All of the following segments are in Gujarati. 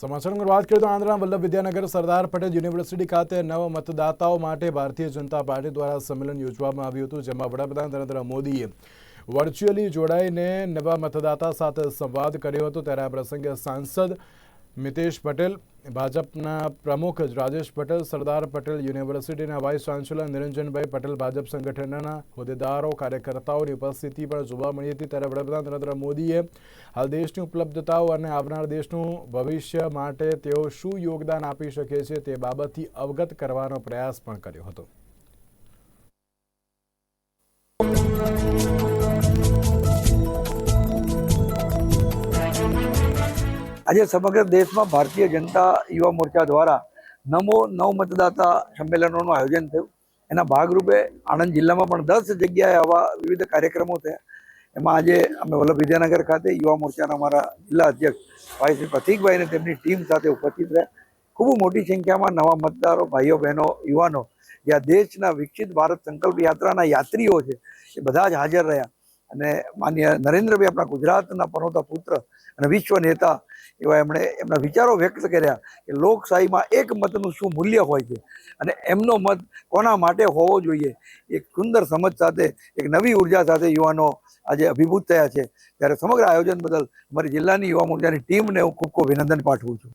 સમાચારની વાત કરીએ તો આંધ્રના વલ્લભ વિદ્યાનગર સરદાર પટેલ યુનિવર્સિટી ખાતે નવ મતદાતાઓ માટે ભારતીય જનતા પાર્ટી દ્વારા સંમેલન યોજવામાં આવ્યું હતું, જેમાં વડાપ્રધાન નરેન્દ્ર મોદીએ વર્ચ્યુઅલી જોડાઈને નવા મતદાતા સાથે સંવાદ કર્યો હતો. ત્યારે આ પ્રસંગે સાંસદ મિતેશ પટેલ ભાજપના પ્રમુખ રાજેશ પટેલ, સરદાર પટેલ યુનિવર્સિટીના વાઇસ ચાન્સેલર નિરંજનભાઈ પટેલ ભાજપ સંગઠનના હોદ્દેદારો, કાર્યકર્તાઓની ઉપસ્થિતિ પણ જોવા મળી હતી. ત્યારે વડાપ્રધાન નરેન્દ્ર મોદીએ હાલ દેશની ઉપલબ્ધતાઓ અને આવનાર દેશનું ભવિષ્ય માટે તેઓ શું યોગદાન આપી શકે છે તે બાબતથી અવગત કરવાનો પ્રયાસ પણ કર્યો હતો. આજે સમગ્ર દેશમાં ભારતીય જનતા યુવા મોરચા દ્વારા નમો નવ મતદાતા સંમેલનોનું આયોજન થયું. એના ભાગરૂપે આણંદ જિલ્લામાં પણ દસ જગ્યાએ આવા વિવિધ કાર્યક્રમો થયા. એમાં આજે અમે વલ્લભ વિદ્યાનગર ખાતે યુવા મોરચાના અમારા જિલ્લા અધ્યક્ષ ભાઈ શ્રી પ્રતિકભાઈ અને તેમની ટીમ સાથે ઉપસ્થિત રહ્યા. ખૂબ મોટી સંખ્યામાં નવા મતદારો, ભાઈઓ, બહેનો, યુવાનો, જે દેશના વિકસિત ભારત સંકલ્પ યાત્રાના યાત્રીઓ છે, એ બધા જ હાજર રહ્યા. અને માન્ય નરેન્દ્રભાઈ આપણા ગુજરાતના પનોતા પુત્ર અને વિશ્વ નેતા એવા એમણે એમના વિચારો વ્યક્ત કર્યા કે લોકશાહીમાં એક મતનું શું મૂલ્ય હોય છે અને એમનો મત કોના માટે હોવો જોઈએ? એક સુંદર સમજ સાથે, એક નવી ઊર્જા સાથે યુવાનો આજે અભિભૂત થયા છે. ત્યારે સમગ્ર આયોજન બદલ અમારી જિલ્લાની યુવા મોરચાની ટીમને હું ખૂબ ખૂબ અભિનંદન પાઠવું છું.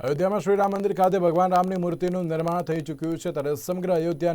અયોધ્યામાં શ્રી રામ મંદિર ખાતે ભગવાન રામની મૂર્તિનું નિર્માણ થઈ ચૂક્યું છે. ત્યારે સમગ્ર અયોધ્યા